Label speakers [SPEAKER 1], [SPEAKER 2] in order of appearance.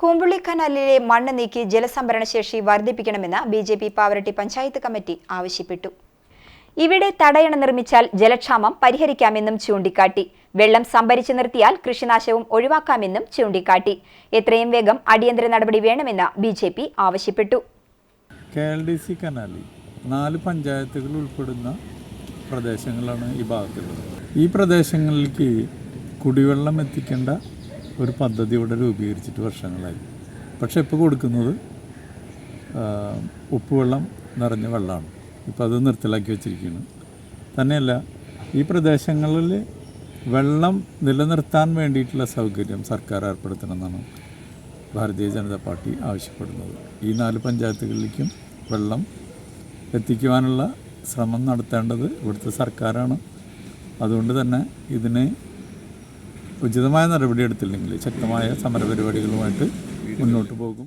[SPEAKER 1] കൂമ്പുള്ളി കനാലിലെ മണ്ണ് നീക്കി ജലസംഭരണ ശേഷി വർദ്ധിപ്പിക്കണമെന്ന് B J P Pavaratty panchayat committee ആവശ്യപ്പെട്ടു. ഇവിടെ തടയണ നിർമ്മിച്ചാൽ ജലക്ഷാമം പരിഹരിക്കാമെന്നും ചൂണ്ടിക്കാട്ടി. വെള്ളം സംഭരിച്ചു നിർത്തിയാൽ കൃഷിനാശവും ഒഴിവാക്കാമെന്നും ചൂണ്ടിക്കാട്ടി. എത്രയും വേഗം അടിയന്തര നടപടി വേണമെന്ന് ബി ജെ പി ആവശ്യപ്പെട്ടു.
[SPEAKER 2] കെ എൽ ഡി സി നാല് പഞ്ചായത്തുകൾ ഉൾപ്പെടുന്ന പ്രദേശങ്ങളാണ് ഈ ഭാഗത്തുള്ളത്. ഈ പ്രദേശങ്ങളിലേക്ക് കുടിവെള്ളം എത്തിക്കേണ്ട ഒരു പദ്ധതി ഇവിടെ രൂപീകരിച്ചിട്ട് വർഷങ്ങളായി. പക്ഷേ ഇപ്പോൾ കൊടുക്കുന്നത് ഉപ്പുവെള്ളം നിറഞ്ഞ വെള്ളമാണ് ഇപ്പോൾ അത് നിർത്തലാക്കി വെച്ചിരിക്കുകയാണ്. തന്നെയല്ല ഈ പ്രദേശങ്ങളിൽ വെള്ളം നിലനിർത്താൻ വേണ്ടിയിട്ടുള്ള സൗകര്യം സർക്കാർ ഏർപ്പെടുത്തണമെന്നാണ് ഭാരതീയ ജനതാ പാർട്ടി ആവശ്യപ്പെടുന്നത്. ഈ നാല് പഞ്ചായത്തുകളിലേക്കും വെള്ളം എത്തിക്കുവാനുള്ള ശ്രമം നടത്തേണ്ടത് ഇവിടുത്തെ സർക്കാരാണ്. അതുകൊണ്ട് തന്നെ ഇതിന് ഉചിതമായ നടപടിയെടുത്തില്ലെങ്കിൽ ശക്തമായ സമരപരിപാടികളുമായിട്ട് മുന്നോട്ട് പോകും.